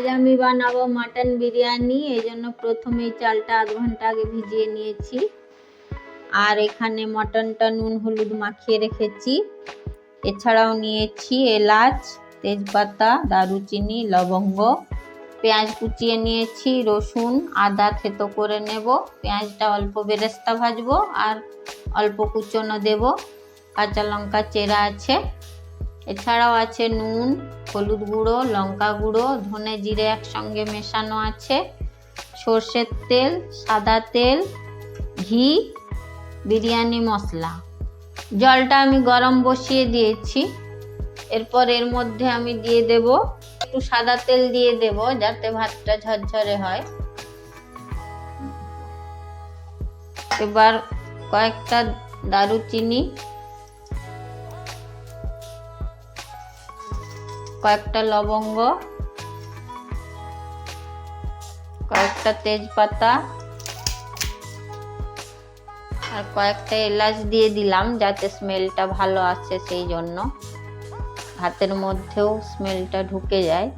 আজ আমি বানাবো, মাটন বিরিয়ানি। এই জন্য প্রথমে চালটা আধ ঘণ্টা আগে ভিজিয়ে নিয়েছি। আর এখানে মটনটা নুন হলুদ মাখিয়ে রেখেছি। এছাড়াও নিয়েছি এলাচ, তেজপাতা, দারুচিনি, লবঙ্গ। পেঁয়াজ কুচিয়ে নিয়েছি, রসুন, আদা থেতো করে নেব। পেঁয়াজটা অল্প বেরেস্তা ভাজবো আর অল্প কুচনো দেব। কাঁচা লঙ্কা চেরা আছে। এছাড়াও আছে নুন, হলুদ গুঁড়ো, লঙ্কা গুঁড়ো, ধনে জিরে একসঙ্গে মেশানো আছে। সর্ষের তেল, সাদা তেল, ঘি, বিরিয়ানি মশলা। জলটা আমি গরম বসিয়ে দিয়েছি। এরপর এর মধ্যে আমি দিয়ে দেব, একটু সাদা তেল দিয়ে দেব যাতে ভাতটা ঝরঝরে হয়। এবার কয়েকটা দারুচিনি কয়েকটা লবঙ্গ, কয়েকটা তেজপাতা, আর কয়েকটা এলাচ দিয়ে দিলাম যাতে স্মেলটা ভালো আসে সেই জন্য। ভাতের মধ্যেও স্মেলটা ঢুকে যায়।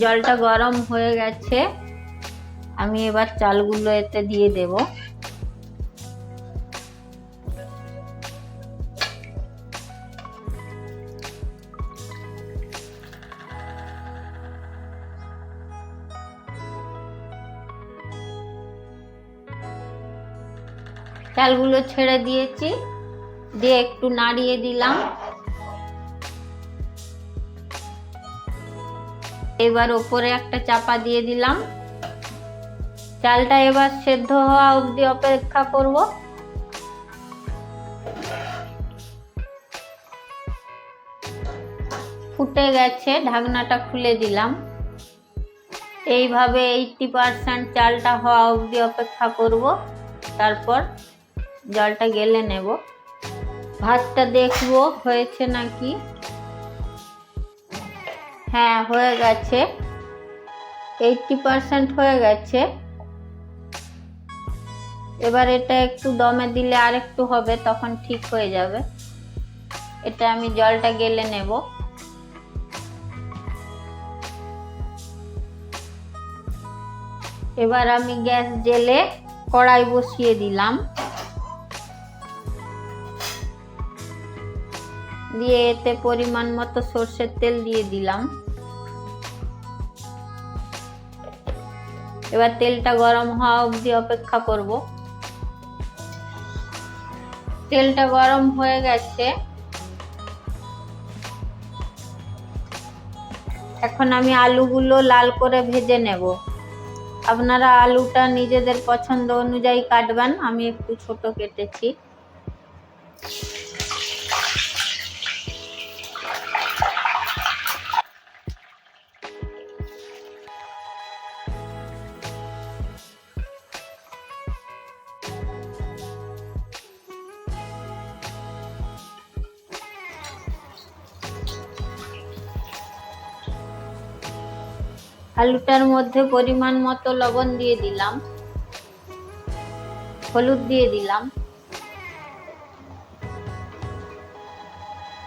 জলটা গরম হয়ে গেছে। আমি এবার চালগুলো এতে দিয়ে দেব। চালগুলো ছেড়ে দিয়েছি, দিয়ে একটু নাড়িয়ে দিলাম। এবার ওপরে একটা চাপা দিয়ে দিলাম। চালটা এবার সেদ্ধ হওয়া অবধি অপেক্ষা করব। ফুটে গেছে, ঢাকনাটা খুলে দিলাম। এইভাবে এইটটি পারসেন্ট চালটা হওয়া অবধি অপেক্ষা করব। তারপর জলটা গেলে নেব। ভাতটা দেখব, হয়েছে নাকি? হ্যাঁ হয়ে গেছে। এইটটি পারসেন্ট হয়ে গেছে। এবার এটা একটু দমে দিলে আর একটু হবে, তখন ঠিক হয়ে যাবে। এটা আমি জলটা গেলে নেব। এবার আমি গ্যাস জেলে কড়াই বসিয়ে দিলাম। দিয়ে এতে পরিমাণ মতো সর্ষের তেল দিয়ে দিলাম। এবার তেলটা গরম হওয়া অবধি অপেক্ষা করব। তেলটা গরম হয়ে গেছে। এখন আমি আলুগুলো লাল করে ভেজে নেব। আপনারা আলুটা নিজেদের পছন্দ অনুযায়ী কাটবেন, আমি একটু ছোট কেটেছি। আলুটার মধ্যে পরিমাণ মতো লবণ দিয়ে দিলাম। হলুদ দিয়ে দিলাম।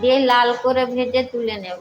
দিয়ে লাল করে ভেজে তুলে নেব।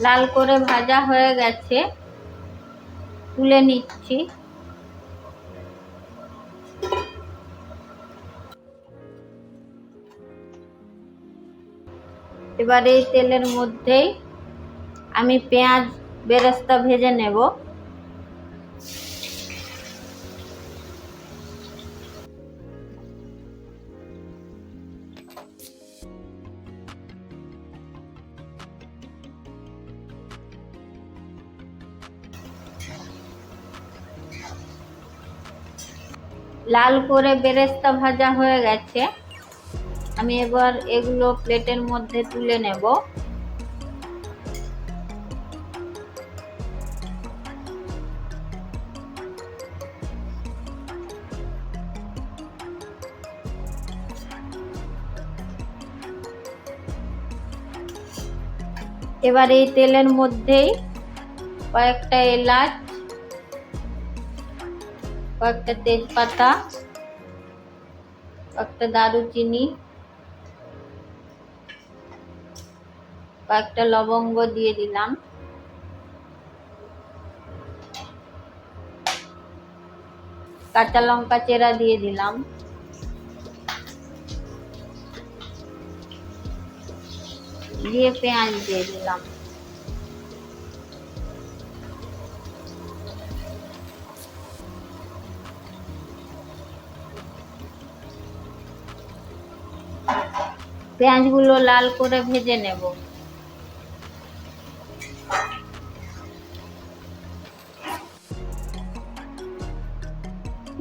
লাল করে ভাজা হয়ে গেছে। তুলে নিচ্ছি। এবার এই তেলের মধ্যেই আমি পেঁয়াজ বেরেস্তা ভেজে নেব। লাল করে বেরেস্তা ভাজা হয়ে গেছে। আমি এবার এগুলো প্লেটের মধ্যে তুলে নেব। এবার এই তেলের মধ্যেই কয়েকটা এলাচ, কয়েকটা তেজপাতা, কয়েকটা দারুচিনি কয়েকটা লবঙ্গ দিয়ে দিলাম। কাঁচা লঙ্কা চেরা দিয়ে দিলাম। দিয়ে পেঁয়াজ দিয়ে দিলাম। পেঁয়াজগুলো লাল করে ভেজে নেব।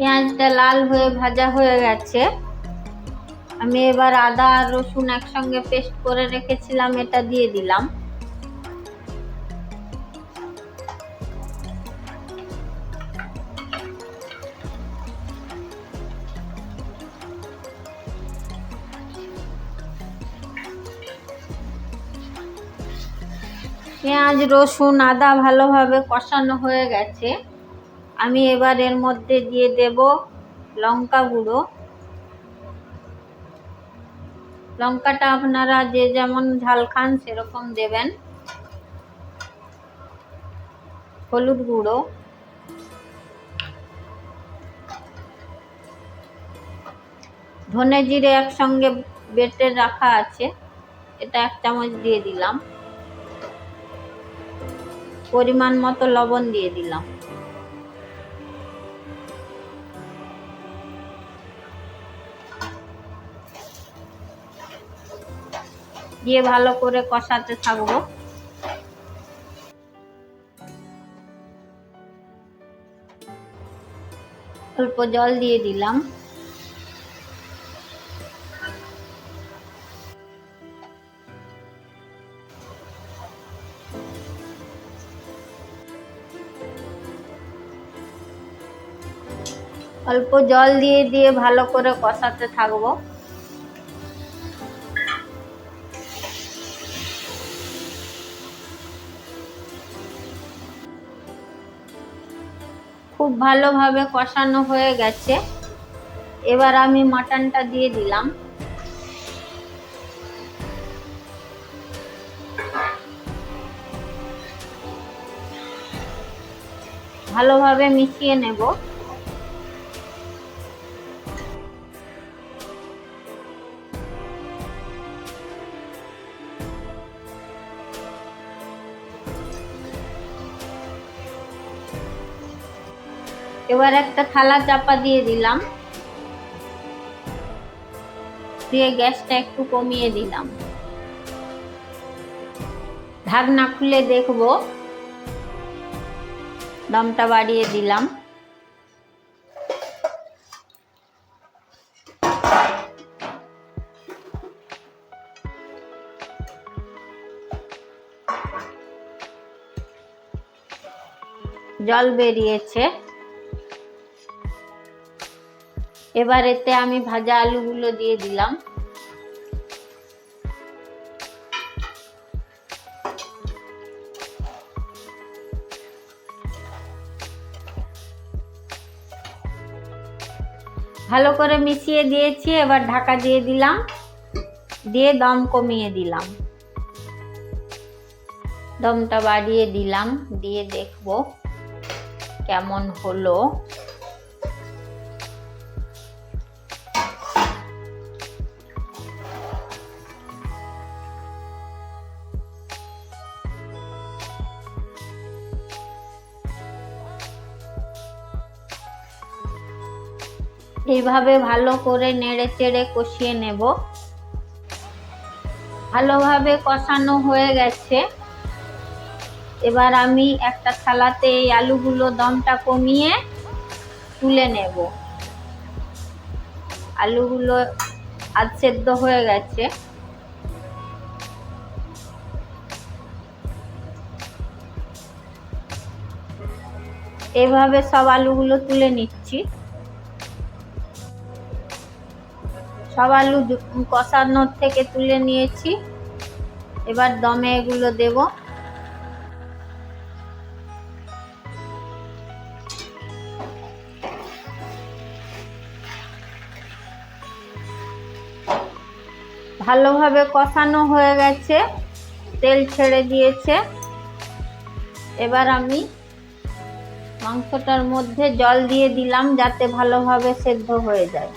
পেঁয়াজটা লাল হয়ে ভাজা হয়ে গেছে। আমি এবার আদা আর রসুন একসঙ্গে পেস্ট করে রেখেছিলাম, এটা দিয়ে দিলাম। পেঁয়াজ, রসুন, আদা ভালোভাবে কষানো হয়ে গেছে। আমি এবার এর মধ্যে দিয়ে দেব লঙ্কা গুঁড়ো। লঙ্কাটা আপনারা যে যেমন ঝাল খান সেরকম দেবেন। হলুদ গুঁড়ো। ধনে জিরে একসঙ্গে বেটে রাখা আছে। এটা এক চামচ দিয়ে দিলাম। পরিমাণ মতো লবণ দিয়ে দিলাম। দিয়ে ভালো করে কষাতে থাকব। অল্প জল দিয়ে দিলাম। অল্প জল দিয়ে দিয়ে ভালো করে কষাতে থাকব। খুব ভালোভাবে কষানো হয়ে গেছে। এবার আমি মাটনটা দিয়ে দিলাম। ভালোভাবে মিশিয়ে নেব। এবার একটা থালা চাপা দিয়ে দিলাম। দিয়ে গ্যাসটা একটু কমিয়ে দিলাম। ঢাকনা খুলে দেখব। দমটা বাড়িয়ে দিলাম। জল বেরিয়েছে। এবার এতে আমি ভাজা আলুগুলো দিয়ে দিলাম। ভালো করে মিশিয়ে দিয়েছি, এবার ঢাকা দিয়ে দিলাম। দিয়ে দম কমিয়ে দিলাম। দমটা বাড়িয়ে দিলাম, দিয়ে দেখব কেমন হলো। এইভাবে ভালো করে নেড়ে চেড়ে কষিয়ে নেব। ভালোভাবে কষানো হয়ে গেছে। এবার আমি একটা থালাতে এই আলুগুলো দমটা কমিয়ে তুলে নেব। আলুগুলো আধ সেদ্ধ হয়ে গেছে। এভাবে সব আলুগুলো তুলে নিচ্ছি। সব আলু কষানোর থেকে তুলে নিয়েছি। এবার দমে এগুলো দেব। ভালোভাবে কষানো হয়ে গেছে, তেল ছেড়ে দিয়েছে। এবার আমি মাংসটার মধ্যে জল দিয়ে দিলাম যাতে ভালোভাবে সেদ্ধ হয়ে যায়।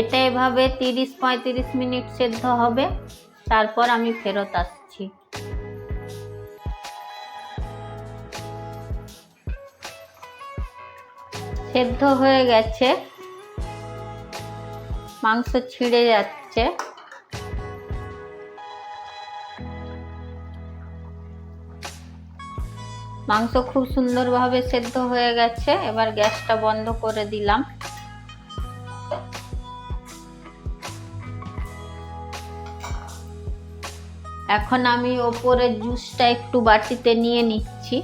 এটা এভাবে তিরিশ পঁয়ত্রিশ মিনিট সেদ্ধ হবে। তারপর আমি ফেরত আসছি। সেদ্ধ হয়ে গেছে। মাংস ছিঁড়ে যাচ্ছে। মাংস খুব সুন্দরভাবে সেদ্ধ হয়ে গেছে। এবার গ্যাসটা বন্ধ করে দিলাম। এখন আমি ওপরের জুসটা একটু বাটিতে নিয়ে নিচ্ছি।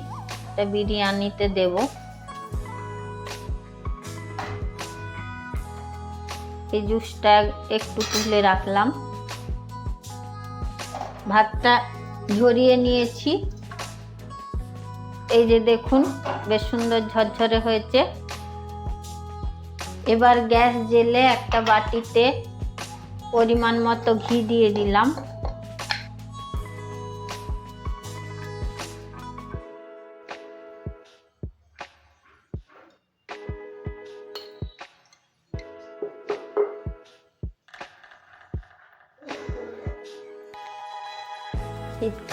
এটা বিরিয়ানিতে দেব। এই জুসটা একটু তুলে রাখলাম। ভাতটা ঝরিয়ে নিয়েছি। এই যে দেখুন, বেশ সুন্দর ঝরঝরে হয়েছে। এবার গ্যাস জেলে একটা বাটিতে পরিমাণ মতো ঘি দিয়ে দিলাম।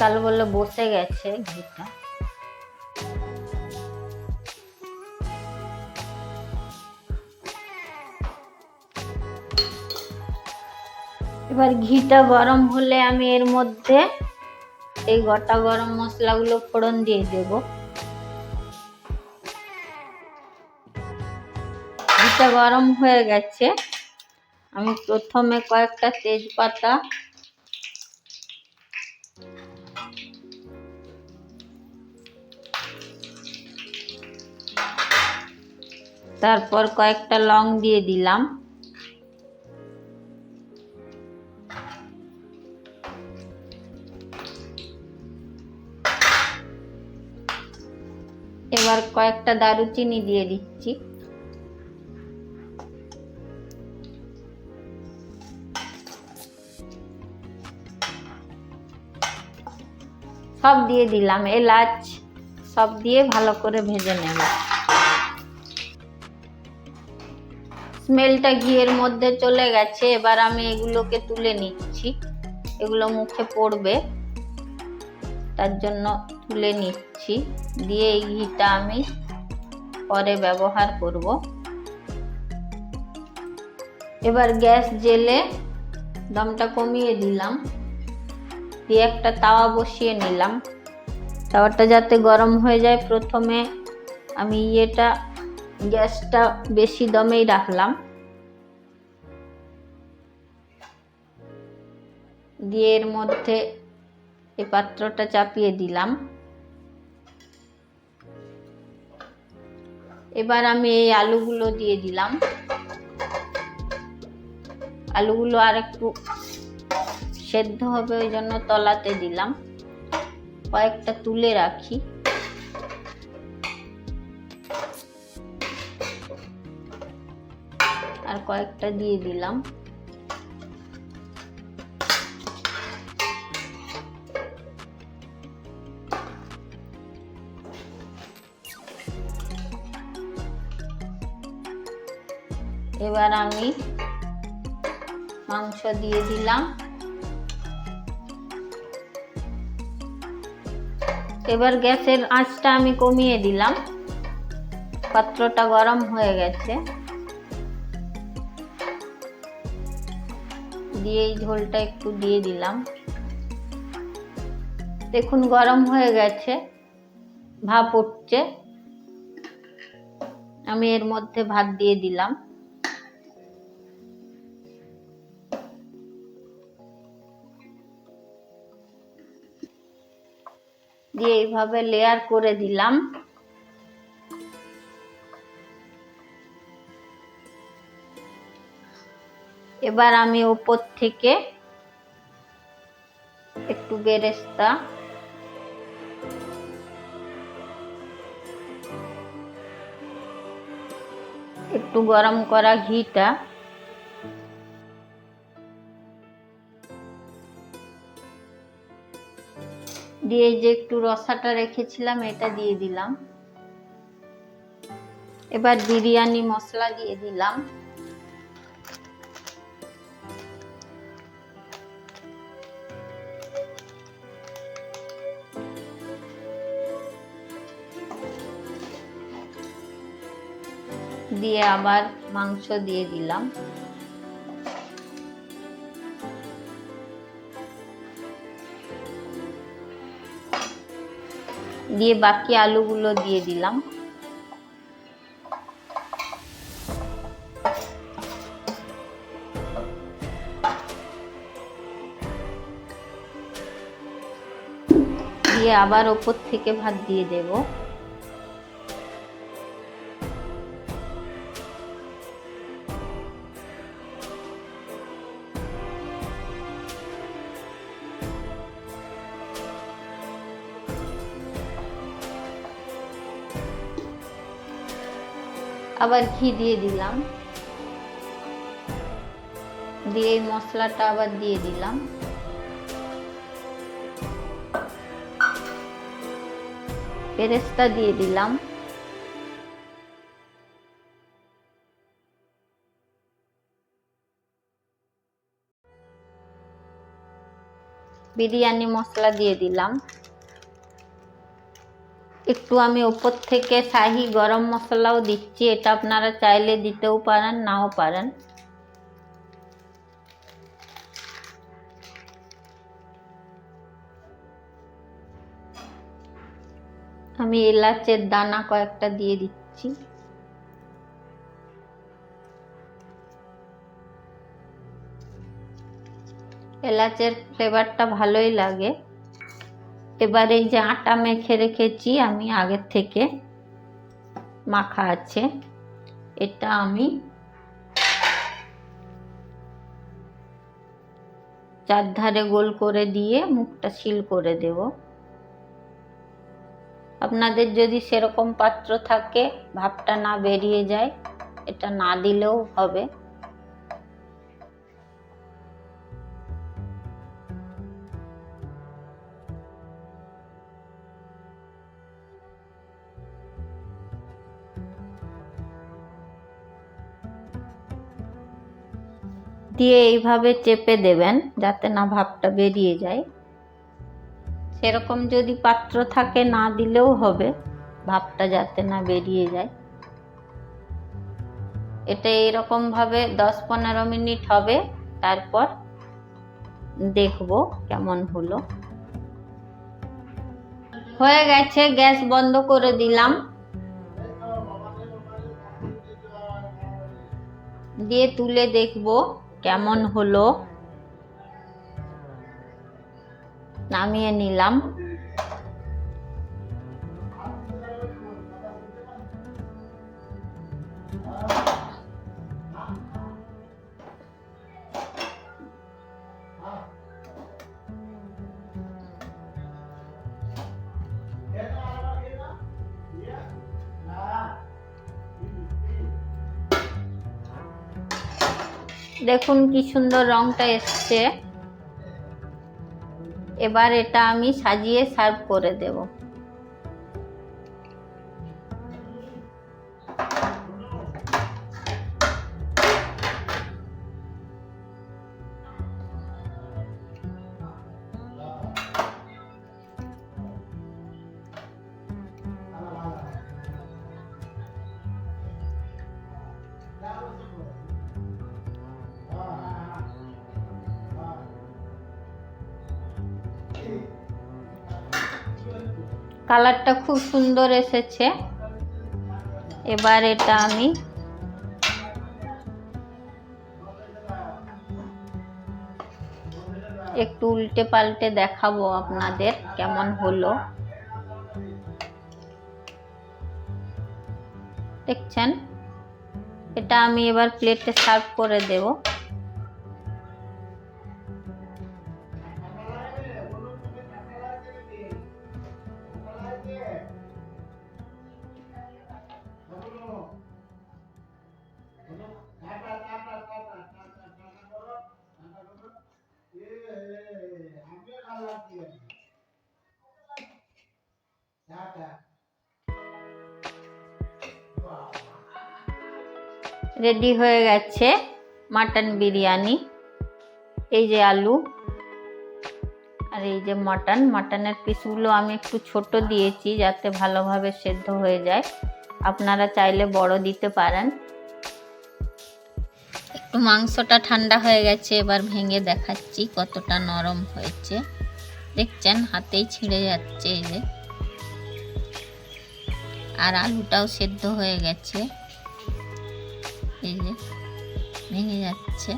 শীতকাল বলে বসে গেছে ঘিটা। এবার ঘিটা গরম হলে আমি এর মধ্যে এই গোটা গরম মশলাগুলো ফোড়ন দিয়ে দেব। ঘিটা গরম হয়ে গেছে। আমি প্রথমে কয়েকটা তেজপাতা তারপর কয়েকটা লং দিয়ে দিলাম। এবার কয়েকটা দারুচিনি দিয়ে দিচ্ছি। সব দিয়ে দিলাম। এলাচ সব দিয়ে ভালো করে ভেজে নেব। স্মেলটা ঘিয়ের মধ্যে চলে গেছে, এবার আমি এগুলোকে তুলে নিচ্ছি। এগুলো মুখে পড়বে, তার জন্য তুলে নিচ্ছি। দিয়ে এই ঘিটা আমি পরে ব্যবহার করব। এবার গ্যাস জেলে দমটা কমিয়ে দিলাম। দিয়ে একটা তাওয়া বসিয়ে নিলাম। তাওয়াটা যাতে গরম হয়ে যায়, প্রথমে আমি ইয়েটা গ্যাসটা বেশি দমেই রাখলাম। দিয়ে এর মধ্যে এই পাত্রটা চাপিয়ে দিলাম। এবার আমি এই আলুগুলো দিয়ে দিলাম। আলুগুলো আর একটু সেদ্ধ হবে, ওই জন্য তলাতে দিলাম। কয়েকটা তুলে রাখি। আর কয়েকটা দিয়ে দিলাম। এবার আমি মাংস দিয়ে দিলাম। এবার গ্যাসের আঁচটা আমি কমিয়ে দিলাম। পাত্রটা গরম হয়ে গেছে। দিয়ে এই ঝোলটা একটু দিয়ে দিলাম। দেখুন গরম হয়ে গেছে, ভাপ উঠছে। আমি এর মধ্যে ভাত দিয়ে দিলাম। দিয়ে এইভাবে লেয়ার করে দিলাম। এবার আমি উপর থেকে একটু বেরেস্তা। একটু গরম করা ঘিটা। দিয়ে যে একটু রসাটা রেখেছিলাম, এটা দিয়ে দিলাম। এবার বিরিয়ানি মশলা দিয়ে দিলাম। দিয়ে আবার মাংস দিয়ে দিলাম। দিয়ে বাকি আলুগুলো দিয়ে দিলাম। দিয়ে আবার ওপর থেকে ভাত দিয়ে দেব। আবার ঘি দিয়ে দিলাম। দিয়ে মশলাটা আবার দিয়ে দিলাম। পেরেস্তা দিয়ে দিলাম। বিরিয়ানি মশলা দিয়ে দিলাম। একটু আমি ওপর থেকে শাহি গরম মশলাও দিচ্ছি, এটা আপনারা চাইলে দিতেও পারেন, নাও পারেন। আমি এলাচের দানা কয়েকটা দিয়ে দিচ্ছি। এলাচের ফ্লেভারটা ভালোই লাগে। এবার এই যে আটা মেখে রেখেছি, আমি আগের থেকে মাখা আছে। এটা আমি চারধারে গোল করে দিয়ে মুখটা সিল করে দেব। আপনাদের যদি সেরকম পাত্র থাকে, ভাবটা না বেরিয়ে যায়, এটা না দিলেও হবে। দিয়ে এইভাবে চেপে দেবেন যাতে না ভাবটা বেরিয়ে যায়। সেরকম যদি পাত্র থাকে না দিলেও হবে, ভাবটা যাতে না বেরিয়ে যায়। এটা এইরকম ভাবে দশ পনেরো মিনিট হবে, তারপর দেখব কেমন হলো। হয়ে গেছে, গ্যাস বন্ধ করে দিলাম। দিয়ে তুলে দেখব কেমন হলো? নামিয়ে নিলাম। দেখুন কি সুন্দর রংটা এসছে। এবার এটা আমি সাজিয়ে সার্ভ করে দেব। কালারটা খুব সুন্দর এসেছে। এবার এটা আমি একটু উল্টে পাল্টে দেখাবো আপনাদের কেমন হলো। দেখছেন? এটা আমি এবার প্লেটে সার্ভ করে দেব। রেডি হয়ে গেছে মাটন বিরিয়ানি। এই যে আলু আর এই যে মাটন। মাটনের পিসগুলো আমি একটু ছোট দিয়েছি যাতে ভালোভাবে সেদ্ধ হয়ে যায়। আপনারা চাইলে বড় দিতে পারেন। একটু মাংসটা ঠান্ডা হয়ে গেছে, এবার ভেঙে দেখাচ্ছি কতটা নরম হয়েছে। দেখছেন, হাতেই ছিঁড়ে যাচ্ছে এই যে। আর আলুটাও সেদ্ধ হয়ে গেছে। এই যে ভেঙে যাচ্ছে